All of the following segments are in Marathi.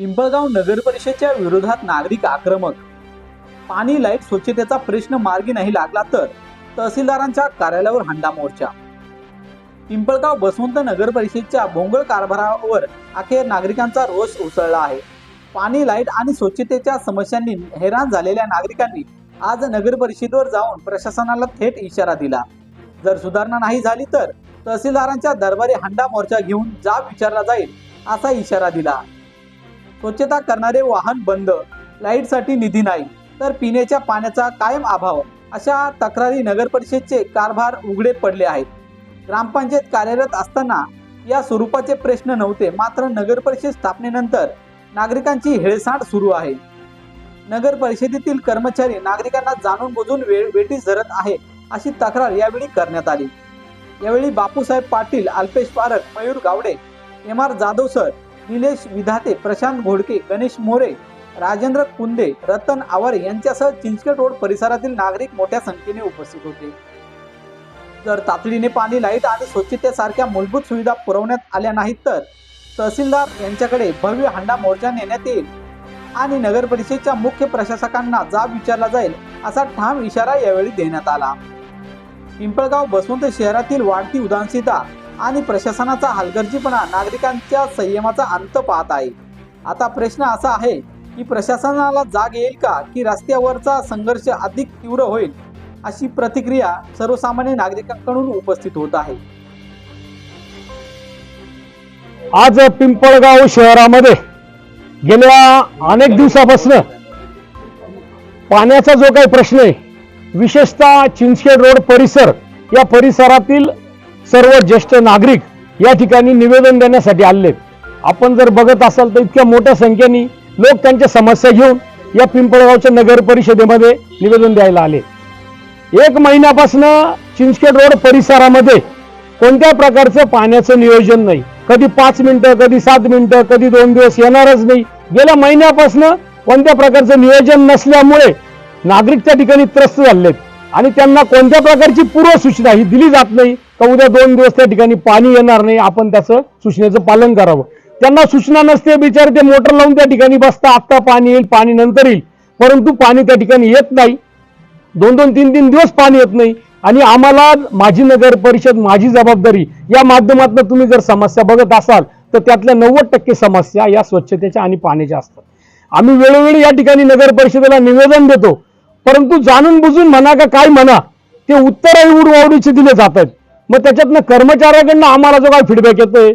पिंपळगाव नगर परिषदेच्या विरोधात नागरिक आक्रमक. पाणी लाइट स्वच्छतेचा प्रश्न मार्गी नाही लागला तर तहसीलदारांच्या कार्यालयावर हंडा मोर्चा. पिंपळगाव बसवंत नगर परिषदेच्या भोंगळ कारभारावर अखेर नागरिकांचा रोष उसळला आहे. पाणी लाइट आणि स्वच्छतेच्या समस्यांनी हैराण झालेल्या नागरिकांनी आज नगर परिषदेवर जाऊन प्रशासनाला थेट इशारा दिला. जर सुधारणा नाही झाली तर तहसीलदारांच्या दरबारी हंडा मोर्चा घेऊन जाब विचारला जाईल असा इशारा दिला. स्वच्छता करणारे वाहन बंद लाईटसाठी निधी नाही तर पिण्याच्या पाण्याचा कायम अभाव अशा तक्रारी नगर परिषदचे कारभार उघडे पडले आहेत. ग्रामपंचायत कार्यरत असताना या स्वरूपाचे प्रश्न नव्हते मात्र नगर परिषद स्थापनेनंतर नागरिकांची हेळसांड सुरू आहे. नगर परिषदेतील कर्मचारी नागरिकांना जाणून बुजून वेळ वेटीस धरत आहे अशी तक्रार यावेळी करण्यात आली. यावेळी Bapusaheb Patil Alpesh Parakh Mayur Gawade M R Jadhav sir Nilesh Vidhate Prashant Ghodke Ganesh More Rajendra Kunde Ratan Aware यांच्यासह चिंचखेड रोड परिसरातील नागरिक मोठ्या संख्येने उपस्थित होते. जर तातडीने पाणी लाइट आणि स्वच्छतेसारख्या मूलभूत सुविधा पुरवण्यात आल्या नाहीत तर तहसीलदार यांच्याकडे भव्य हंडा मोर्चा नेण्यात येईल आणि नगर परिषदेच्या मुख्य प्रशासकांना जाब विचारला जाईल असा ठाम इशारा यावेळी देण्यात आला. पिंपळगाव बसवंत शहरातील वाढती उदासीनता आणि प्रशासनाचा हलगर्जीपणा नागरिकांच्या संयमाचा अंत पाहत आहे. आता प्रश्न असा आहे की प्रशासनाला जाग येईल का? की रस्त्यावरचा संघर्ष अधिक तीव्र होईल? अशी प्रतिक्रिया सर्वसामान्य नागरिकांकडून उपस्थित होत आहे. आज पिंपळगाव शहरामध्ये गेल्या अनेक दिवसापासून पाण्याचा जो काही प्रश्न आहे विशेषतः चिंचखेड रोड परिसर या परिसरातील सर्व ज्येष्ठ नागरिक या ठिकाणी निवेदन देण्यासाठी आले आपण जर बघत असाल तर इतक्या मोठ्या संख्येने लोक त्यांच्या समस्या घेऊन या पिंपळगावच्या नगर परिषदेमध्ये निवेदन द्यायला आले. एक महिन्यापासून चिंचखेड रोड परिसरामध्ये कोणत्या प्रकारचं पाण्याचं नियोजन नाही. कधी पाच मिनिटं कधी सात मिनिटं कधी दोन दिवस येणारच नाही. गेल्या महिन्यापासून कोणत्या प्रकारचं नियोजन नसल्यामुळे नागरिक त्या ठिकाणी त्रस्त झालेत. आणि त्यांना कोणत्या प्रकारची पूर्व सूचना ही दिली जात नाही का उद्या दोन दिवस त्या ठिकाणी पाणी येणार नाही आपण त्याचं सूचनेचं पालन करावं. त्यांना सूचना नसते बिचारे ते मोटर लावून त्या ठिकाणी बसता आत्ता पाणी येईल पाणी नंतर येईल. परंतु पाणी त्या ठिकाणी येत नाही. दोन दोन तीन तीन दिवस पाणी येत नाही. आणि आम्हाला माझी नगर परिषद माझी जबाबदारी या माध्यमातून तुम्ही जर समस्या बघत असाल तर त्यातल्या नव्वद टक्के समस्या या स्वच्छतेच्या आणि पाण्याच्या असतात. आम्ही वेळोवेळी या ठिकाणी नगर परिषदेला निवेदन देतो परंतु जाणून बुजून म्हणा का काय म्हणा ते उत्तरही उडवावडीचे दिले जात आहेत मग त्याच्यातनं कर्मचाऱ्याकडनं आम्हाला जो काय फीडबॅक येतोय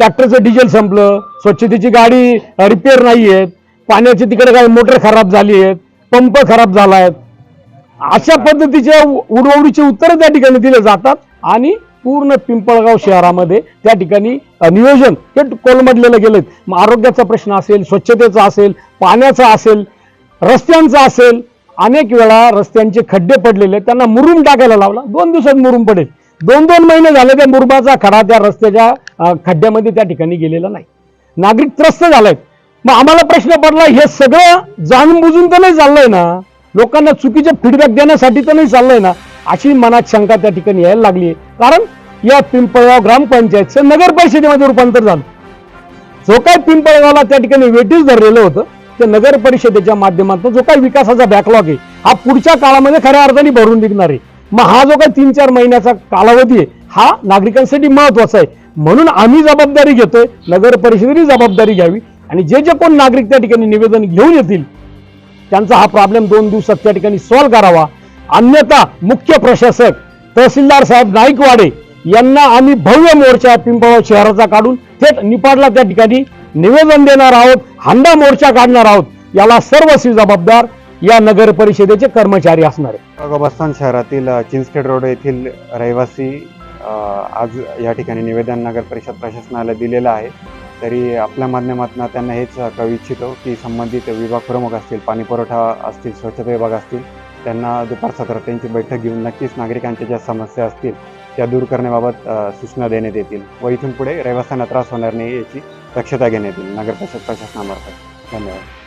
ट्रॅक्टरचं डिझेल संपलं स्वच्छतेची गाडी रिपेअर नाही आहेत पाण्याची तिकडे काही मोटर खराब झाली आहेत पंप खराब झाला आहेत अशा पद्धतीचे उडवडीचे उत्तर त्या ठिकाणी दिले जातात आणि पूर्ण पिंपळगाव शहरामध्ये त्या ठिकाणी नियोजन हे कोलमडलेलं गेलं मग आरोग्याचा प्रश्न असेल स्वच्छतेचा असेल पाण्याचा असेल रस्त्यांचा असेल अनेक वेळा रस्त्यांचे खड्डे पडलेले त्यांना मुरुम टाकायला लावला. दोन दिवसात मुरुम पडेल. दोन दोन महिने झाले त्या मुरुमाचा खडा त्या रस्त्याच्या खड्ड्यामध्ये त्या ठिकाणी गेलेला नाही. नागरिक त्रस्त झालेत. मग आम्हाला प्रश्न पडला हे सगळं जाणून बुजून तर नाही चाललंय ना? लोकांना चुकीचे फीडबॅक देण्यासाठी तर नाही चाललंय ना? अशी मनात शंका त्या ठिकाणी यायला लागली. आहे कारण या पिंपळगाव ग्रामपंचायतचं नगर परिषदेमध्ये रूपांतर झालं. जो काय पिंपळगावला त्या ठिकाणी वेटीस धरलेलं होतं त्या नगर परिषदेच्या माध्यमातून जो काही विकासाचा बॅकलॉग आहे हा पुढच्या काळामध्ये खऱ्या अर्थाने भरून निघणार आहे. मग हा जो काही तीन चार महिन्याचा कालावधी आहे हा नागरिकांसाठी महत्त्वाचा आहे. म्हणून आम्ही जबाबदारी घेतोय नगर परिषदेने जबाबदारी घ्यावी आणि जे जे कोण नागरिक त्या ठिकाणी निवेदन घेऊन येतील त्यांचा हा प्रॉब्लेम दोन दिवसात त्या ठिकाणी सॉल्व्ह करावा. अन्यथा मुख्य प्रशासक तहसीलदार साहेब नाईकवाडे यांना आम्ही भव्य मोर्चा पिंपळगाव शहराचा काढून थेट निपाडला त्या ठिकाणी. निवेदन देणार आहोत हंडा मोर्चा काढणार आहोत. याला सर्वस्वी जबाबदार या नगर परिषदेचे कर्मचारी असणार आहेत. अगोबस्तान शहरातील चिंचखेड रोड येथील रहिवासी आज या ठिकाणी निवेदन नगर परिषद प्रशासनाला दिलेलं आहे. तरी आपल्या माध्यमातून त्यांना हेच कळू इच्छितो की संबंधित विभाग प्रमुख असतील पाणीपुरवठा असतील स्वच्छता विभाग असतील त्यांना दुपार सत्रात त्यांची बैठक घेऊन नक्कीच नागरिकांच्या ज्या समस्या असतील त्या दूर करण्याबाबत सूचना देण्यात येतील व इथून पुढे रहिवाशांना त्रास होणार नाही याची दक्षता घेण्यात येईल नगर प्रशासनामार्फत धन्यवाद